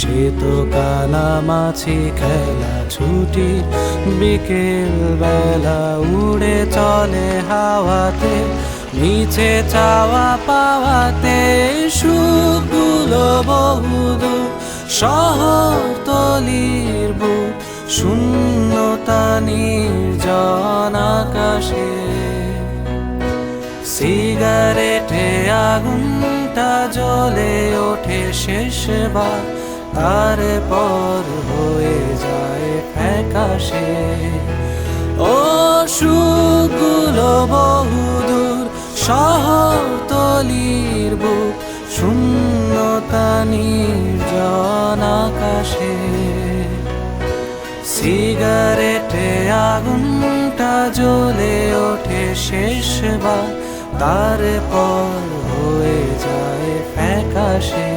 সে তো কানামাছি খেলা ছুটি। বিকেল বেলা উড়ে চলে হাওয়াতে, নিচে চাওয়া পাওয়াতে সুখগুলো বহুদূর। শহর তলির বুক, শূন্যতা নির্জন আকাশে। সিগারেটে আগুনটা জ্বলে ওঠে শেষবার। তারপর হয়ে যায় ফ্যাকাশে। ও সুগুলো বহুদূর শহর তলির বুক, শূন্যতা নির্জন আকাশে। সিগারেটে আগুনটা জ্বলে ওঠে শেষবার তারপর হয়ে যায় ফ্যাকাশে।